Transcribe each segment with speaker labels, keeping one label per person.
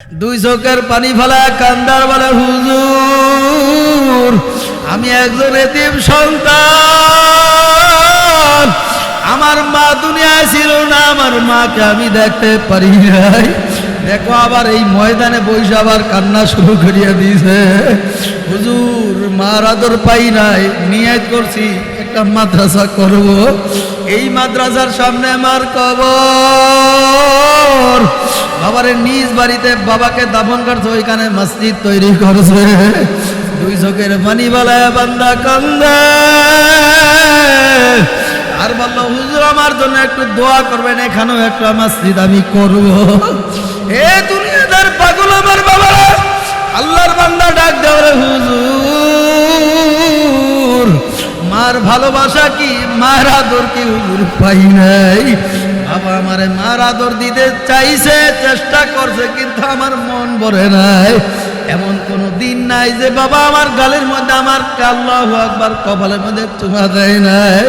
Speaker 1: দুই চোখের পানি ফেলা কান্দার বলে, হুজুর, আমি একজন এতিম সন্তান। আমার মা দুনিয়ায় ছিল না, আমার মাকে আমি দেখতে পারি নাই। দেখো আবার এই ময়দানে বসে আবার কান্না শুরু করিয়া দিয়েছে। হুজুর, মার আদর পাই নাই, নিয়ত করছি। একটা মাদ্রাসা করব। এই মাদ্রাসার সামনে আমার কবর। বাবারে নিজ বাড়িতে বাবাকে দাফন করছে, ওইখানে মসজিদ তৈরি করছে। দুই চোখের পানি বেলায় বান্দা কান্দে। আর বলল, হুজুর, আমার জন্য একটু দোয়া করবেন, এখানেও একটা মসজিদ আমি করব। এ দুনিয়াদার পাগল আমার বাবা আল্লাহর বান্দা ডাক দেওয়ারে হুজুর। মার ভালোবাসা কি? মার আদর কি পাই নাই। বাবা আমারে মার আদর দিতে চাইছে, চেষ্টা করছে, কিন্তু আমার মন ভরে নাই। এমন কোন দিন নাই যে বাবা আমার গালের মধ্যে, আমার আল্লাহ একবার কপালের মধ্যে চুমা দেয় নাই।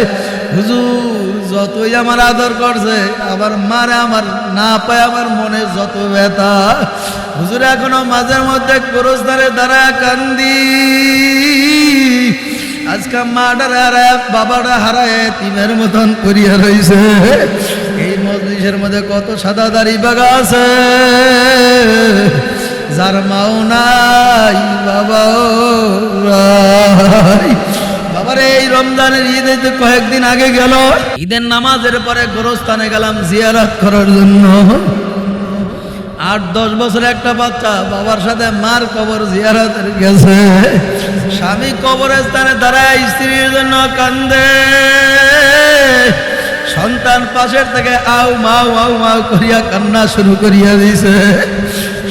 Speaker 1: হুজুর, যতই আমার আদর করছে, আবার মারে আমার, না পায় আমার মনে যত ব্যথা। হুজুর, এখনও মাঝের মধ্যে গোরস্থানে দাঁড়া কান্দি। আজকে মাটার হারায় বাবাটা হারায় তিমের মতন করিয়া রইছে। এই মজলিসের মধ্যে কত সাদা দাড়ি বাগা আছে। যার মাও নাই, বাবাও বাবারে, এই রমজানের ঈদে তো কয়েকদিন আগে গেল। ঈদের নামাজের পরে গোরস্থানে গেলাম জিয়ারত করার জন্য। আট, দশ বছর একটা বাচ্চা বাবার সাথে মার কবর জিয়ারত গেছে। স্বামী কবরের স্থানে দাঁড়ায়, স্ত্রীর জন্য কান্দে। সন্তান পাশের থেকে আউ মাউ আউ মাউ করিয়া কান্না শুরু করিয়া দিছে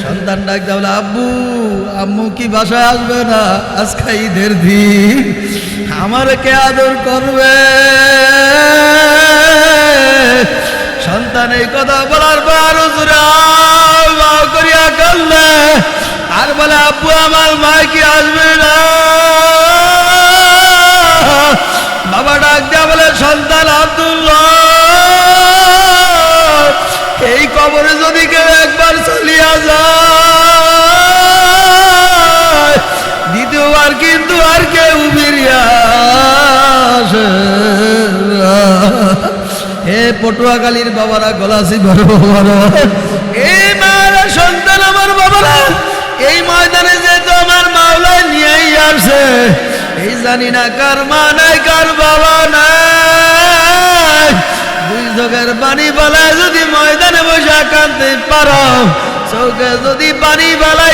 Speaker 1: সন্তান ডাক বলে, আব্বু, আম্মু কি বাসায় আসবে না? আজকে ঈদের দিন। আমার কে আদর করবে? সন্তান এই কথা বলার পর করিয়া কান্দে। আর বলে, আব্বু, আমার মা কি আসবে হে পটুয়াখালীর বাবারা গলাসি বড় বাবারা এই মায়ের সন্তান আমার বাবারা, এই ময়দানে যেহেতু আমার মাওলায় নিয়েই আসছে। এই জানি না কার মা নাই, কার বাবা নাই। দুই চোখের পানি বালায় যদি ময়দানে বসে কাঁদতে পারো, চোখে যদি পারো মা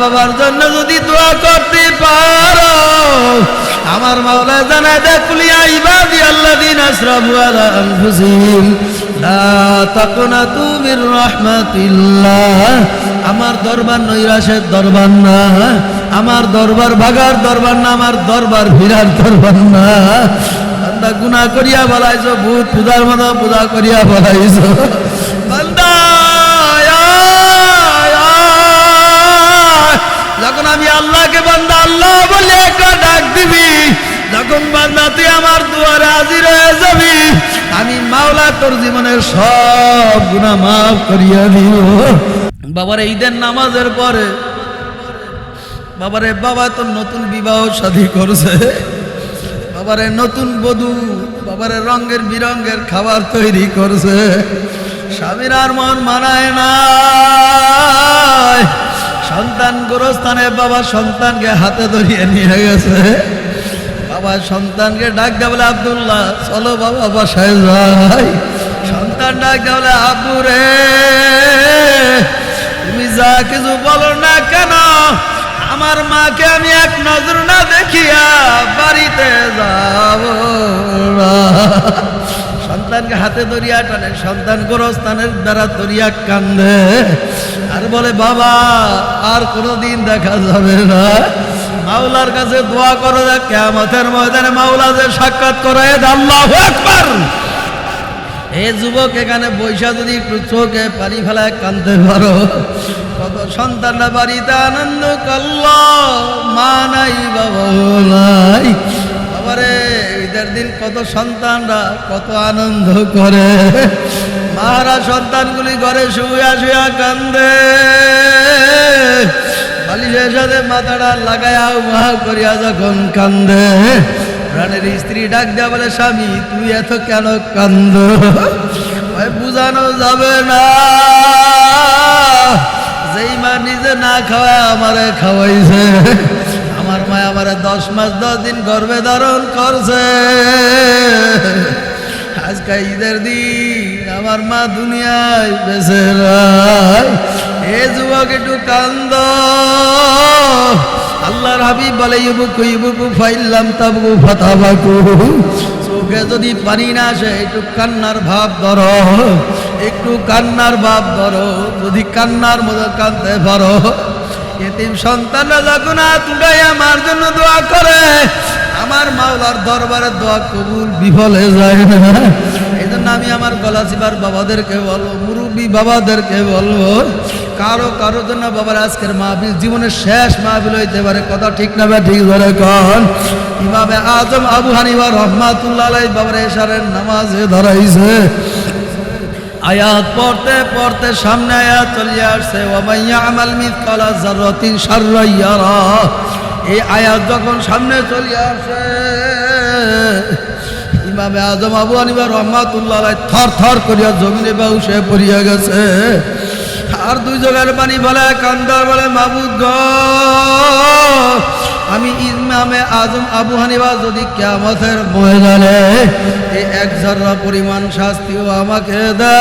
Speaker 1: বাবার জন্য যদি দোয়া করতে পারো, আমার মাওলা জানায় দেখ কুলিয়া ইবাদি আল্লাযিনা আসরাফু আলা আনফুসিহিম, লা তাকনাতু মির রাহমাতিল্লাহ। আমার দরবার নৈরাশের দরবার না, আমার দরবার ভাগার দরবার না, আমার দরবার ভিড়ার দরবার না। গুনাহ করিয়া বলাইছো, ভূত পূজার মতো পূজা করিয়া বলাইছো। তুই আমার দুয়ারে হাজির হয়ে যাবি। আমি মাওলা তোর জীবনের সব গুণা মাফ করিয়া দিব। বাবার, ঈদের নামাজের পরে বাবারে, বাবা তো নতুন বিবাহ শাদী করছে। বাবারে, নতুন বধূ, বাবারে রঙের বিরঙ্গের খাবার তৈরি করছে। স্বামীর আর মন মানায় না। সন্তান গোরস্থানে বাবা সন্তানকে হাতে ধরিয়ে নিয়ে গেছে। বাবা সন্তানকে ডাক দেয় বলে, আবদুল্লাহ, চলো বাবা বাসায় যাই। সন্তান ডাক দেয় বলে, আব্বু রে, তুমি যা কিছু বলো না কেন? আমার মাকে আমি এক নজর না দেখিয়া বাড়িতে যাব সন্তানকে হাতে ধরিয়া টানে, সন্তান গোরস্থানের দ্বারা ধরিয়া কান্দে। আর বলে, বাবা, আর কোনোদিন দেখা যাবে না। মাওলার কাছে দোয়া করো যে কেমতের ময়দানে মাওলা যে সাক্ষাৎ করায় আল্লাহ একবার এ যুবক এখানে বৈশা যদি একটু চোখে পানি ফেলায় কানতে পারো। কত সন্তানরা বাড়িতে আনন্দ করল, মা নাই বাবা নাই। বাবা বাবারে, ঈদের দিন কত সন্তানরা কত আনন্দ করে। মারা সন্তানগুলি ঘরে শুয়া শুয়া কান্দে। বালিশের সাথে মাথাটা লাগায়া উহা করিয়া যখন কান্দে প্রাণের স্ত্রী ডাক দেয়া বলে, স্বামী, তুই এত কেন কান্দ? বুঝানো যাবে না। যেই মা নিজে না খাওয়ায় আমারে খাওয়াইছে, আমার মা আমারে দশ মাস দশ দিন গর্ভে ধারণ করছে। আজকে ঈদের দিন আমার মা দুনিয়ায় বেঁচে নাই এ যুবক, একটু কান্দ। আল্লাহর হাবিব বলে, ইবুকু ইবুকু, ফাইল্লাম তাবু ফাতাবাকু। চোখে যদি পানি না আসে, একটু কান্নার ভাব ধরো। একটু কান্নার ভাব ধরো। যদি কান্নার মতো কাঁদতে পারো, এতিম সন্তানরা যখন তুড়াই আমার জন্য দোয়া করে। আমার মাওলার দরবারে দোয়া কবুল বিফলে যায় না। আমি আমার গলা চিবার বাবাদেরকে বলব, মুরব্বী বাবাদেরকে বলব, কারও কারও জন্য বাবার আজকের মাহফিল জীবনের শেষ মাহফিল হইতে পারে, কথা ঠিক না ঠিক ধরে কন। ইমামে আজম আবু হানিফা রহমাতুল্লাহ বাবার এশারের নামাজে ধরাইছে। আয়াত পড়তে পড়তে সামনে আয়াত চলে আসছে ওমাইয়া আমাল মিথকালা জাররাতিন শাররান ইয়ারা। এই আয়াত যখন সামনে চলে আসে ইমামে আজম আবু হানিফা রহমাতুল্লাহ থর থর করিয়া জমিনে বাউসে পড়িয়া গেছে। আর দুই জোগাড় পানি বলে, কান্দার বলে, মাবুদ গ, আমি ইমামে আজম আবু হানিফা যদি কেমতের ময়দানে এই এক ঝর্রা পরিমাণ শাস্তিও আমাকে দাও,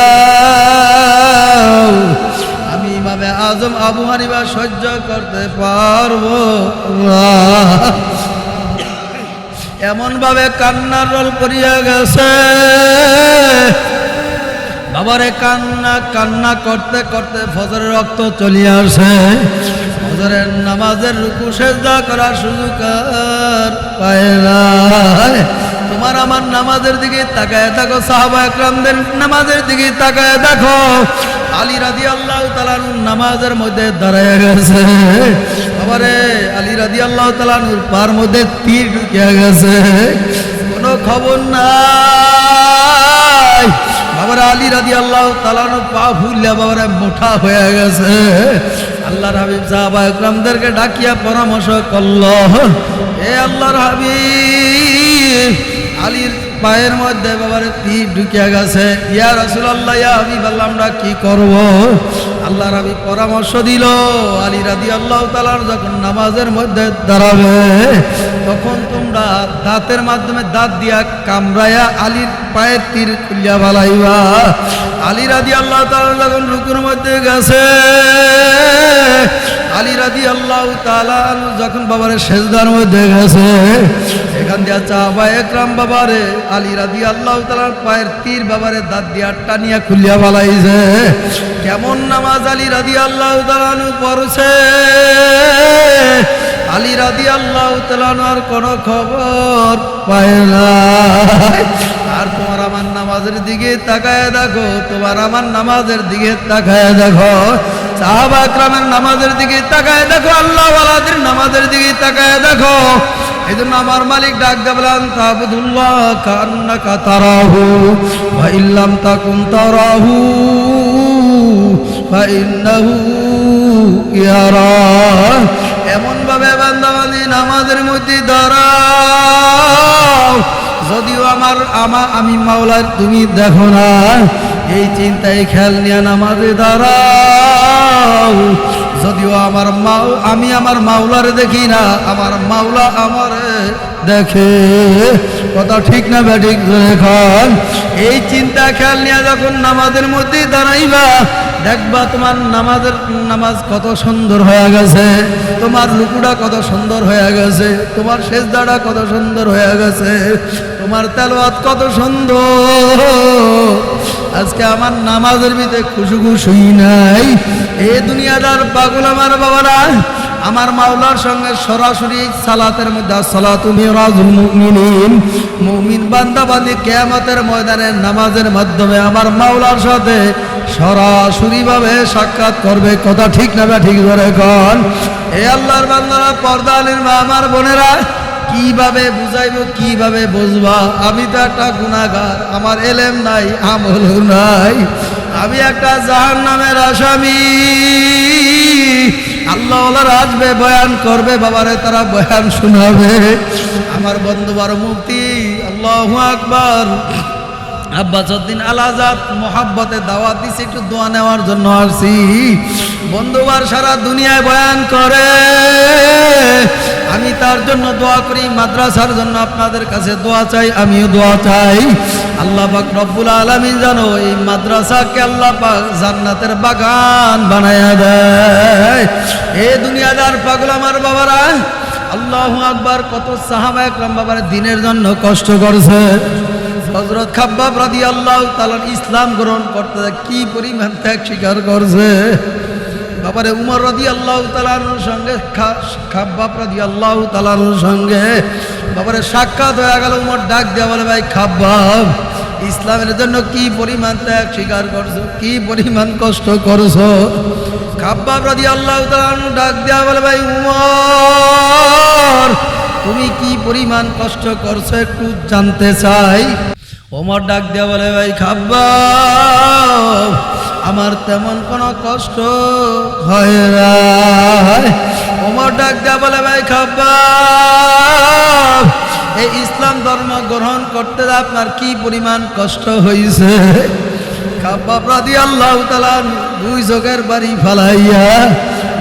Speaker 1: আমি ইমামে আজম আবু হানিফা সহ্য করতে পারব না। এমন ভাবে কান্নার রোল করিয়া গেছে বাবারে কান্না কান্না করতে করতে ফজরের রক্ত চলিয়া আসে ফজরের নামাজের রুকু সেজদা করার সুযোগ পায় না তোমার আমার নামাজের দিকে তাকায় দেখো সাহাবা একরামদের নামাজের দিকে তাকায় দেখো আলী রাদি আল্লাহ তালানুর নামাজের মধ্যে দাঁড়ায় গেছে। বাবারে, আলী রাদি আল্লাহ তালানুর পার মধ্যে তীর ঢুকিয়া গেছে। কোনো খবর নাই। বাবার, আলী রাদি আল্লাহ তালানো পা ফুললে বাবার মোটা হয়ে গেছে। আল্লাহর হাবিব সাহাবা একরামদেরকে ডাকিয়া পরামর্শ করল এ আল্লাহর হাবিব আলীর পায়ের মধ্যে বাবার তীর ঢুকিয়া গেছে। ইয়া রসুল্লাহ ইয়া আমি আল্লাহ, আমরা কি করব? আল্লাহর আমি পরামর্শ দিল। আলী রাদি আল্লাহ তালার যখন নামাজের মধ্যে দাঁড়াবে, তখন তোমরা দাঁতের মাধ্যমে দাঁত দিয়া কামড়ায়া আলীর পায়ের তীর খুলিয়া বালাইবা আলী রাদি আল্লাহ তালা যখন রুকুর মধ্যে গেছে আলী রাজি আল্লাহ তালা যখন বাবারে সেজদার মধ্যে গেছে, এখান দিয়া চাবা একরাম বাবারে, আলী রাজি আল্লাহ পায়ের তীর বাবারে দাঁত দিয়া টানিয়া খুলিয়া বালাইছে কেমন নামাজ আলী রাজি আল্লাহ তালানু পড়ছে? আলী রাদি আল্লাহ তালানোর কোনো খবর পায় না আর তোমার আমার নামাজের দিকে তাকায় দেখো, তোমার আমার নামাজের দিকে তাকায় দেখো। সাহাবা নামাজের দিকে তাকায় দেখো, আল্লাহ ওয়ালাদের নামাজের দিকে তাকায় দেখো। এই জন্য আমার মালিক ডাক দেবলান তাবুদুল্লাহ কান্নাকা তারাহু বা ইল্লাম তাকুন তারাহু বা ইন্নাহু ইয়ারা। এমন ভাবে বান্দাবান্দি, নামাজের মধ্যে দাঁড়াও। যদিও আমার, আমা, আমি মাওলার, তুমি দেখো না। এই চিন্তায় খেয়াল নিয়ে নামাজে দাঁড়াও। যদিও আমার মাও, আমি আমার মাওলারে দেখি না, আমার মাওলা আমার দেখে। কথা ঠিক না এখন এই চিন্তা খেয়াল নিয়ে যখন নামাজের মধ্যে দাঁড়াইবা দেখবা তোমার নামাজের নামাজ কত সুন্দর হয়ে গেছে, তোমার লুকুটা কত সুন্দর হয়ে গেছে, তোমার সেজদাটা কত সুন্দর হয়ে গেছে, তোমার তেলোয়াত কত সুন্দর। আজকে আমার নামাজের ভিতরে খুশু খুশুই নাই। এ দুনিয়াটার পাগল আমার বাবারা আমার মাওলার সঙ্গে সরাসরি সালাতের মধ্যে সালাতু মুমিন বান্দা বান্দি কিয়ামতের ময়দানে নামাজের মাধ্যমে আমার মাওলার সাথে সরাসরি ভাবে সাক্ষাৎ করবে। কথা ঠিক না ঠিক ধরে কন? এ আল্লাহর বান্দারা, পর্দা আলীর মা, আমার বোনেরা, কীভাবে বুঝাইবো, কীভাবে বুঝবা? আমি তো একটা গুণাগার আমার এলেম নাই, আমল নাই। আমি একটা জাহান নামের আসামি। আল্লাহ আসবে বয়ান করবে বাবারে তারা বয়ান শোনাবে। আমার বন্ধু বড় মুক্তি আল্লাহ আকবার। আব্বাসুদ্দিন আলাজাদ মোহাব্বতে দাওয়াত দিছে, একটু দোয়া নেওয়ার জন্য আসছি। বন্ধুবার সারা দুনিয়ায় বয়ান করে। আমি তার জন্য দোয়া করি, মাদ্রাসার জন্য আপনাদের কাছে দোয়া চাই, আমিও দোয়া চাই। আল্লাহ পাক রব্বুল আলামিন জানো এই মাদ্রাসাকে আল্লাহ পাক জান্নাতের বাগান বানায়া দেয়। এ দুনিয়াদার পাগল আমার বাবারা, আল্লাহ আকবার, কত সাহাবা একরাম বাবার দিনের জন্য কষ্ট করছে। হজরত খাব্বাব রাদি আল্লাহ তালার ইসলাম গ্রহণ করতে কি পরিমাণ ত্যাগ স্বীকার করছে? বাবারে উমর রাদি আল্লাহ তালার সঙ্গে খাব্বাব রাদি আল্লাহ তালার সঙ্গে বাবারে সাক্ষাৎ হয়ে গেল, উমর ডাক দেওয়া বলে, ভাই খাব্বাব, ইসলামের জন্য কি পরিমাণ ত্যাগ স্বীকার করছ? কি পরিমাণ কষ্ট করছ? খাব্বাব রাদি আল্লাহ ডাক দেওয়া বলে, ভাই উমর, তুমি কি পরিমাণ কষ্ট করছ একটু জানতে চাই? ওমর ডাক দেওয়া বলে, ভাই খাব্বা আমার তেমন কোনো কষ্ট হয় না। ওমর ডাক দেওয়া বলে, ভাই খাব্বা এই ইসলাম ধর্ম গ্রহণ করতে আপনার কি পরিমাণ কষ্ট হয়েছে খাব্বা রাদি আল্লাহ তালা দুই চোখের বাড়ি ফালাইয়া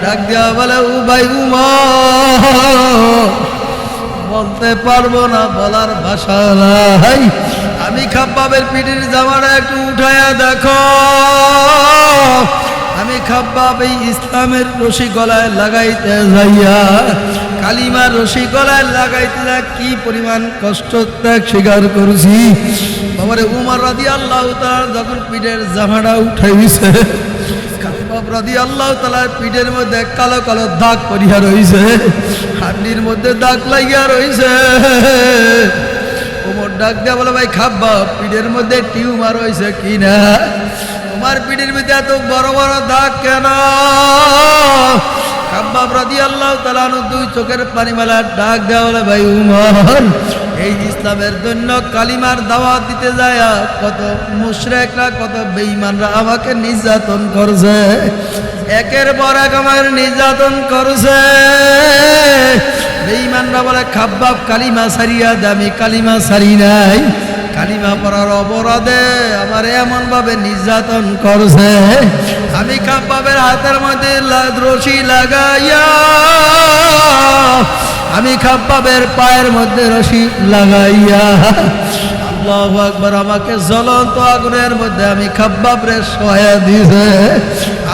Speaker 1: ডাক দেওয়া বলে উ ভাই উমর, বলতে পারব না, বলার ভাষা নাই। আমি খাব্বাবের পিঠের জামাটা একটু উঠায়া দেখো। আমি খাব্বাব এই ইসলামের রশি গলায় লাগাইতে যাইয়া, কালিমার রশি গলায় লাগাইতে কি পরিমাণ কষ্ট ত্যাগ স্বীকার করছি। বাবারে উমার রাদি আল্লাহ তার যখন পিঠের জামাটা উঠাইছে রাদি আল্লাহ পিঠের মধ্যে কালো কালো দাগ পরিয়া রইছে, হাড্ডির মধ্যে দাগ লাগিয়া রইছে। ওমর ডাক দেয়া বলে, ভাই খাব্বা পিঠের মধ্যে টিউমার হয়েছে কিনা? তোমার পিঠের মধ্যে এত বড় বড় দাগ কেন? খাব্বা রাদি আল্লাহ তালানু দুই চোখের পানি মেলা ডাক দেওয়া বলে, ভাই, উমর, এই ইসলামের জন্য কালিমার দাওয়াত দিতে যায় কত মুশরেকরা, কত বেঈমানরা আমাকে নির্যাতন করছে। একের পর এক আমার নির্যাতন করছে। বেঈমানরা বলে, খাব্বাব, কালিমা সারিয়া দামি কালিমা সারি নাই। কালিমা পড়ার অপরাধে আমার এমন ভাবে নির্যাতন করছে। আমি খাব্বাবের হাতের মধ্যে রশি লাগাইয়া, আমি খাব্বাবের পায়ের মধ্যে রশি লাগাইয়া, আল্লাহ আকবার, আমাকে জ্বলন্ত আগুনের মধ্যে আমি খাব্বাব রে সয়া দিছে।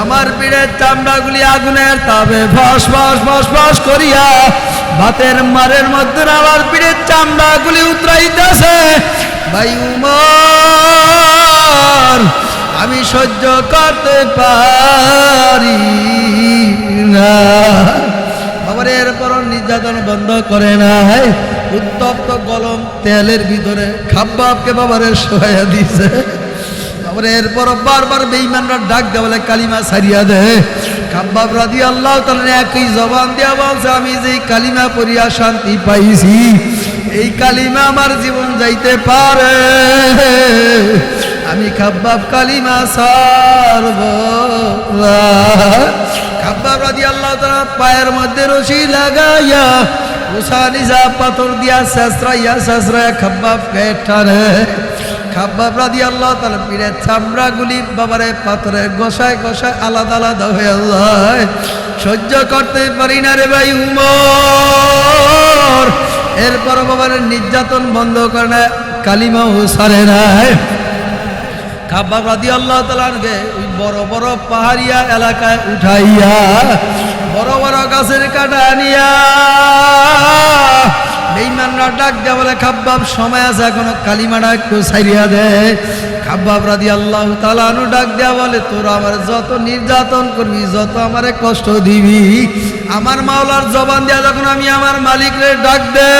Speaker 1: আমার পিঠের চামড়াগুলি আগুনের তাবে ফস ফস ফস ফস করিয়া ভাতের মারের মধ্যে আমার পিঠের চামড়াগুলি উতরাইতেছে। ভাই উমর, আমি সহ্য করতে পারি না। আবার এরপর নির্যাতন বন্ধ করে নাই। উত্তপ্ত গলম তেলের ভিতরে খাব্বাবকে বাবারে শোয়া দিছে তারপরে এরপর বারবার বেইমানরা ডাক দেওয়া বলে কালিমা সারিয়া দে খাব্বাব রাদি আল্লাহ তাহলে একই জবান দেওয়া বলছে, আমি যেই কালিমা পড়িয়া শান্তি পাইছি, এই কালিমা আমার জীবন যাইতে পারে আমি খাব্বাব কালিমা সারব। খাব্বাব রাদি আল্লাহ তাআলা পায়ের মধ্যে রশি লাগাইয়া উষা নিজা পাথর দিয়া শেষরাইয়া শেষরাইয়া খাব্বাব পেট টানে খাব্বাব রাদি আল্লাহ তাআলা পীরের চামড়াগুলি বাবারে পাথরে গোসায় গোসায় আলাদা আলাদা হয়ে যায়। সহ্য করতে পারি না রে ভাই উমর। এরপর বাবার নির্যাতন বন্ধ করে না কালিমাও সারে নাই খাব্বাব রাদি আল্লাহ তালানকে ওই বড় বড় পাহাড়িয়া এলাকায় উঠাইয়া, বড় বড় গাছের কাটা আনিয়া বেইমানরা ডাক দেয়া বলে, খাব্বাব, সময় আছে এখনও, কালিমাটা একটু সাইরিয়া দে। খাব্বাব রাদি আল্লাহ তালানু ডাক দেয়া বলে, তোরা আমার যত নির্যাতন করবি, যত আমারে কষ্ট দিবি, আমার মাওলার জবান দেয়া যখন আমি আমার মালিকরে ডাক দে,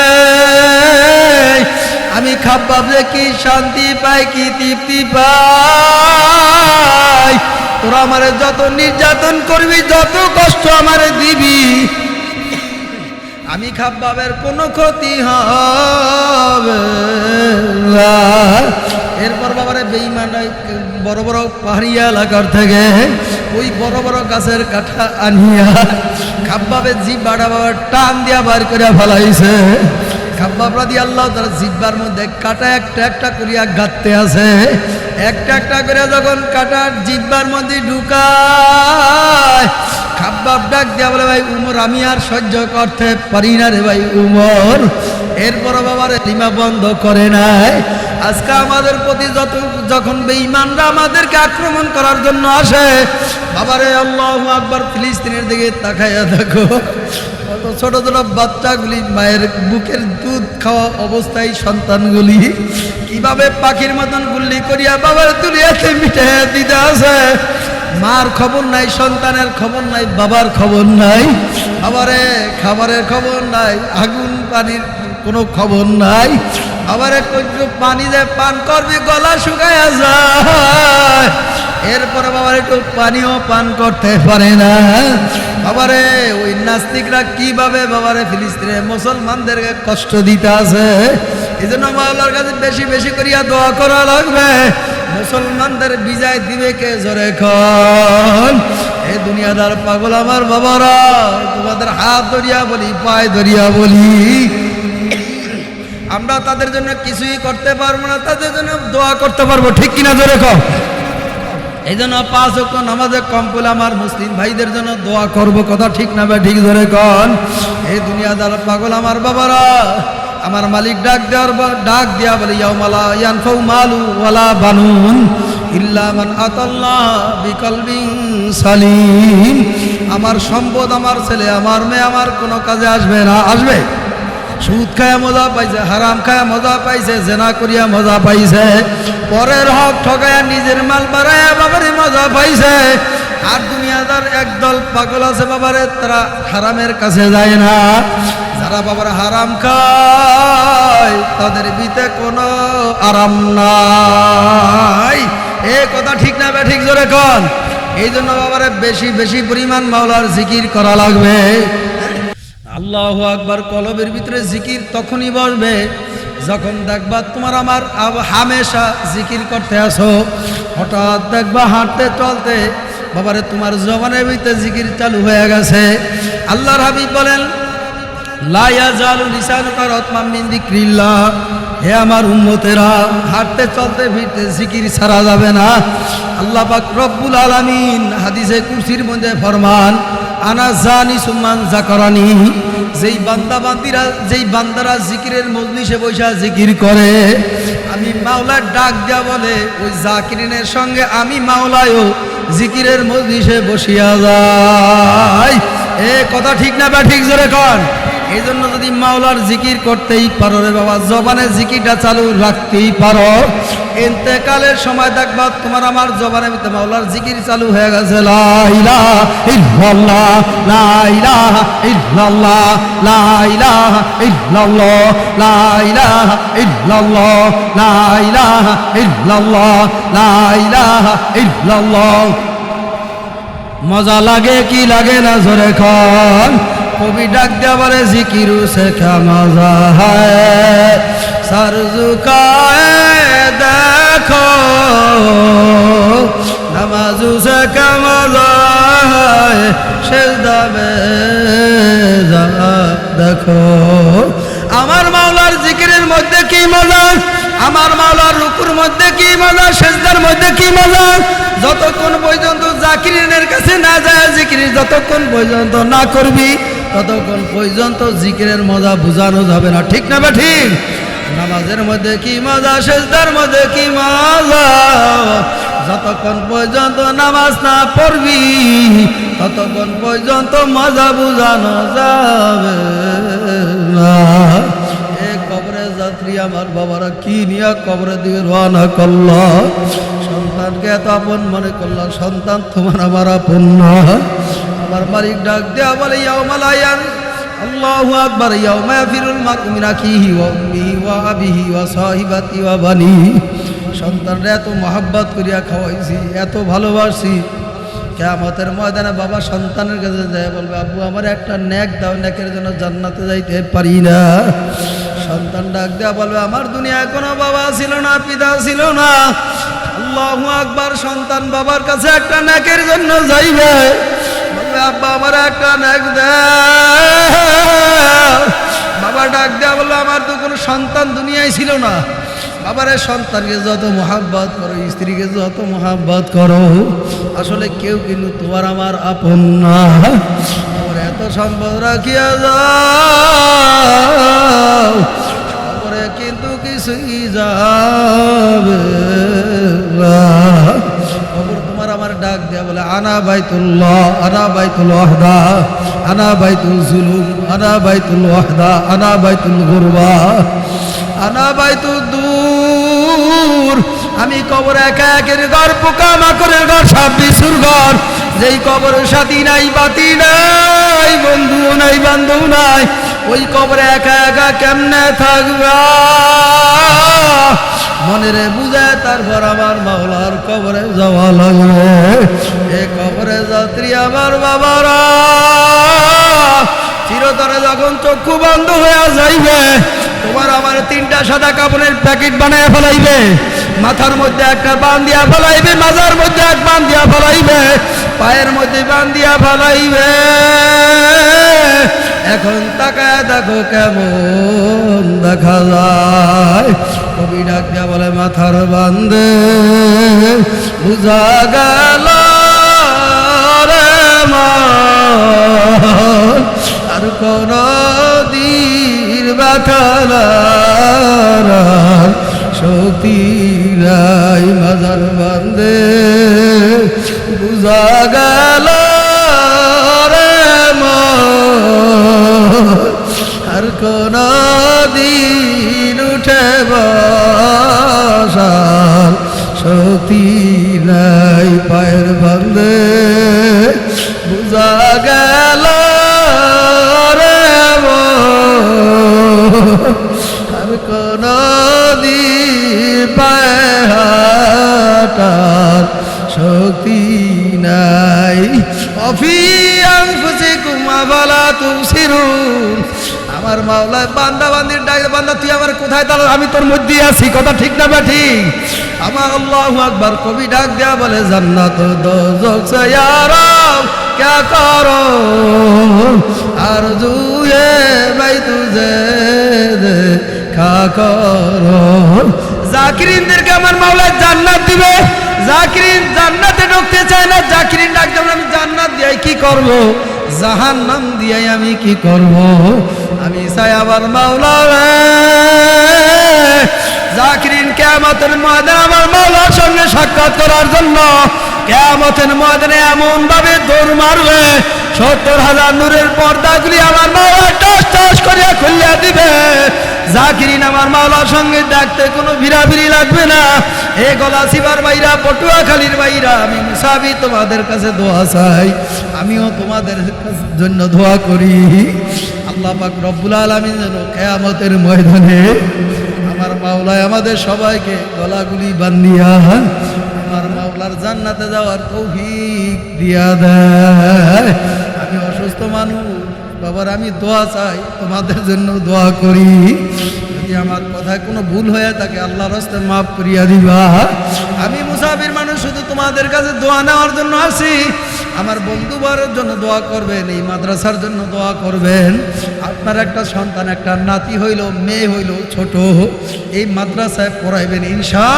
Speaker 1: আমি খাব্বাব যে কি শান্তি পাই, কি তৃপ্তি পাই, তোরা আমারে যত নির্যাতন করবি, যত কষ্ট আমারে দিবি আমি খাব্বাবের কোনো ক্ষতি হবে। এরপর বাবারে বেইমান বড় বড় পাহাড়িয়া এলাকার থেকে ওই বড় বড় গাছের কাঠা আনিয়া খাব্বাবের জিভ বাড়া বাবা টান দিয়া বার করে ফেলাইছে খাব্বাব রাদি আল্লাহ তার জিব্বার মধ্যে কাটা একটা একটা করিয়া গাঁততে আছে একটা একটা করে যখন কাটার জিব্বার মধ্যে ঢুকায় খাব্বাব ডাক দিয়া বলে, ভাই, উমর, আমি আর সহ্য করতে পারি না রে ভাই, উমর। এরপর বাবার লিমা বন্ধ করে নাই। আজকে আমাদের প্রতি যত, যখন বেঈমানরা আমাদেরকে আক্রমণ করার জন্য আসে, বাবারে, আল্লাহ আকবার, ফিলিস্তিনের দিকে তাকাইয়া দেখো। কত ছোট ছোট বাচ্চাগুলি, মায়ের বুকের দুধ খাওয়া অবস্থায় সন্তানগুলি, কীভাবে পাখির মতন গুল্লি করিয়া বাবার তুলিয়াতে মিটে দিতে আছে মার খবর নাই, সন্তানের খবর নাই, বাবার খবর নাই আবারে খাবারের খবর নাই, আগুন পানির কোনো খবর নাই। আবার পানি দিয়ে পান করবি, গলা শুকায়া যায়। এরপরে বাবার একটু পানিও পান করতে পারে না। বাবারে, ওই নাস্তিকরা কীভাবে বাবারে ফিলিস্তিনে মুসলমানদেরকে কষ্ট দিতে আছে? এই জন্য মাওলার কাছে বেশি বেশি করিয়া দোয়া করা লাগবে। মুসলমানদের বিজয় দিবে কে জোরে খন? এই দুনিয়াদার পাগল আমার বাবারা তোমাদের হাত ধরিয়া বলি, পায়ে ধরিয়া বলি। আমরা তাদের জন্য কিছুই করতে পারব না, তাদের জন্য দোয়া করতে পারব, ঠিক কিনা জোরে কম এই জন্য পাঁচ অক্ট নামাজে কম পেলে আমার মুসলিম ভাইদের জন্য দোয়া করব, কথা ঠিক না ঠিক ধরে কন এই দুনিয়াদার পাগল আমার বাবারা আমার মালিক ডাক দেওয়ার ডাক দেয়া বলে ইয়াউমালা ইয়ানফাউ মালু ওয়ালা বানুন ইল্লা মান আতাল্লাহ বিকলবিন সালিম। আমার সম্পদ আমার ছেলে, আমার মেয়ে আমার কোনো কাজে আসবে না। আসবে? সুদ খায়া মজা পাইছে, হারাম খায়া মজা পাইছে, জেনা করিয়া মজা পাইছে। পরের হক ঠকায়া নিজের মাল বাড়ায়া বাবারে মজা পাইছে। আর দুনিয়াদার একদল পাগল আছে বাবারে, তারা হারামের কাছে যায় না। যারা বাবার হারাম খায়, তাদের বিতে কোনো আরাম নাই। এ কথা ঠিক না ঠিক জোরে কন। এই জন্য বাবারে বেশি বেশি পরিমাণ মাওলার জিকির করা লাগবে। আল্লাহ আকবার কলবের ভিতরে জিকির তখনই বসবে, যখন দেখবা তোমার আমার হামেশা জিকির করতে আসো। হঠাৎ দেখবা হাঁটতে চলতে বাবারে তোমার জবানের ভিতরে জিকির চালু হয়ে গেছে। আল্লাহর হাবিব বলেন হে আমার উম্মতেরা, হাঁটতে চলতে ফিরতে জিকির ছাড়া যাবে না। আল্লাহ পাক রব্বুল আলামিন হাদিসে কুরসির মধ্যে ফরমান, আনা জানি সুমান জাকরানি যেই বান্দা বান্দিরা, যেই বান্দারা জিকিরের মজলিসে বৈশা জিকির করে, আমি মাওলার ডাক দেয়া বলে, ওই জাকিরিনের সঙ্গে আমি মাওলায়ও জিকিরের মজলিসে বসিয়া যাই। এ কথা ঠিক না বা ঠিক জোরে কর এই জন্য যদি মাওলার জিকির করতেই পারো রে বাবা জবানের জিকিরটা চালু রাখতেই পারো। এতেকালের সময় দেখবা তোমার আমার ভিতরে মাওলার জিকির চালু হয়ে গেছে। লা ইলাহা ইল্লাল্লাহ, লা ইলাহা ইল্লাল্লাহ, লা ইলাহা ইল্লাল্লাহ, লা ইলাহা ইল্লাল্লাহ, লা ইলাহা ইল্লাল্লাহ, লা ইলাহা ইল্লাল্লাহ। মজা লাগে কি লাগে না জোরে খন কবি ডাক দেওয়া বলে, জিকিরু শেখা মজা হয় দেখো, নামাজু শেখা মজা দেখো। আমার মাওলার জিকিরের মধ্যে কি মজা? আমার মাওলার রুকুর মধ্যে কি মজা? সেজদার মধ্যে কি মজা? যতক্ষণ পর্যন্ত জাকিরিনের কাছে না যায়, জিকির যতক্ষণ পর্যন্ত না করবি ততক্ষণ পর্যন্ত জিকিরের মজা বোঝানো যাবে না। ঠিক না বা ঠিক? নামাজের মধ্যে কি মজা, সেজদার মধ্যে কি মজা? যতক্ষণ পর্যন্ত নামাজ না পড়বি, ততক্ষণ পর্যন্ত মজা বোঝানো যাবে না। কবরে যাত্রী আমার বাবারা কি নিয়ে কবরে দিকে রওনা করল? সন্তানকে এত আপন মনে করল, সন্তান তোমার আমার আপন না। আমার মালিক ডাক দেয়া বলে ইয়াউমালায়ান আল্লাহু আকবার, ইয়াউমা ইয়াফিরুল মারউ মিন আখিহি ওয়া উম্মিহি ওয়া আবিহি ওয়া সাহিবাতি ওয়া বানি সন্তানরা এত মহাব্বত করিয়া খাওয়াইছি, এত ভালোবাসি কেয়ামতের ময়দানে বাবা সন্তানের কাছে যায় বলবে, আব্বু, আমার একটা ন্যাক দাও ন্যাকের জন্য জান্নাতে যাইতে পারি না। সন্তান ডাক দেওয়া বলবে, আমার দুনিয়ায় কোনো বাবা ছিল না, পিতা ছিল না। আল্লাহু আকবার, সন্তান বাবার কাছে একটা ন্যাকের জন্য যাইবে। আব্বা, আমার একটা দাও বাবা ডাক দেওয়া বলল, আমার তো কোনো সন্তান দুনিয়ায় ছিল না। বাবারে, সন্তানকে যত মহাব্বত করো, স্ত্রীকে যত মহাব্বত করো, আসলে কেউ কিন্তু তোমার আমার আপন না। আমার এত সম্পদ রাখিয়া যাও খবরে কিন্তু কিছুই যাবে ডাক দেয়া বলে, আনা বাইতুল্লাহ, আনা বাইতুল ওয়াহদা, আনা বাইতুল জুলুম, আনা বাইতুল ওয়াহদা, আনা বাইতুল গুরবা, আনা বাইতুল দূর। আমি কবর একা একের ঘর, পোকা মাকড়ের ঘর সব বিশুর ঘর। যেই কবরের সাথী নাই, বাতি নাই বন্ধু নাই বান্ধব নাই, ওই কবরে একা একা কেমনে থাকবা? মনেরে বুঝে তারপর আমার মাওলার কবরে যাওয়া লাগবে। এ কবরে যাত্রী আমার বাবারা, চিরতরে যখন চক্ষু বন্ধ হয়ে যাইবে, তোমার আমার তিনটা সাদা কাপড়ের প্যাকেট বানায় ফেলাইবে। মাথার মধ্যে একটা বান দিয়া ফেলাইবে, মাজার মধ্যে এক বান দিয়া ফেলাইবে, পায়ের মধ্যে বান দিয়া ফেলাইবে। এখন তাকায় দেখো কেমন দেখা যায়। কবি ডাক বলে, মাথার বান্ধে বুঝা গেল আর কোন দিন ব্যথালার শক্তি নাই মাজার বান্ধে বুঝা গেল আর কোন দিন উঠে বসার শক্তি নাই পায়ের বান্ধে বুঝা গেল রে আর কোন পায়ে হাঁটার শক্তি নাই। অফিয়াং ফুসে কুমা বলা তুমসিরুন আমার মাওলায় বান্দা বান্দির ডাক বান্দা তুই আমার কোথায় দাঁড়ো আমি তোর মধ্যে আছি কথা ঠিক না বা ঠিক আমার আল্লাহু আকবার কবি ডাক দেয়া বলে জান্নাত দোজক সে ইয়ারাম क्या करो আর জুয়ে ভাই তুজে দেখা করো জাকিরিনদেরকে আমার মাওলা জান্নাত দিবে জাকিরিন জান্নাতে ঢুকতে চায় না জাকিরিন ডাক দেবেন আমি জান্নাত দিয়ে কি করব জাহান নাম দিয়ে আমি কি করব আমি চাই আবার মাওলা। জাকিরিন কেয়ামতের ময়দানে আমার মাওলার সঙ্গে সাক্ষাৎ করার জন্য কেয়ামতের ময়দানে এমন ভাবে দৌড় মারবে, সত্তর হাজার নূরের পর্দাগুলি আমার মাওলা টস টস করিয়া খুলিয়া দিবে জাকিরিন আমার মাওলার সঙ্গে ডাকতে কোনো ভিড়াভিড়ি লাগবে না। এ গলা শিবার বাইরা পটুয়াখালীর বাইরা আমি মুসাবি তোমাদের কাছে দোয়া চাই। আমিও তোমাদের জন্য দোয়া করি। আল্লাহ পাক রব্বুল আলমিন যেন কেয়ামতের ময়দানে আমার মাওলায় আমাদের সবাইকে গলাগুলি বান্ধিয়া আমার মাওলার জান্নাতে যাওয়ার তৌফিক দিয়া দেয়। আমি অসুস্থ মানুষ। বাবার, আমি দোয়া চাই, তোমাদের জন্য দোয়া করি। যদি আমার কথায় কোনো ভুল হয়ে থাকে আল্লাহ রাস্তে মাফ করিয়া দিবা। আমি মুসাফির মানুষ, শুধু তোমাদের কাছে দোয়া নেওয়ার জন্য আসি। আমার বন্ধু বারের জন্য দোয়া করবেন, এই মাদ্রাসার জন্য দোয়া করবেন। আপনার একটা সন্তান, একটা নাতি হইল, মেয়ে হইল, ছোট। এই মাদ্রাসায় পড়াইবেন, ইনশা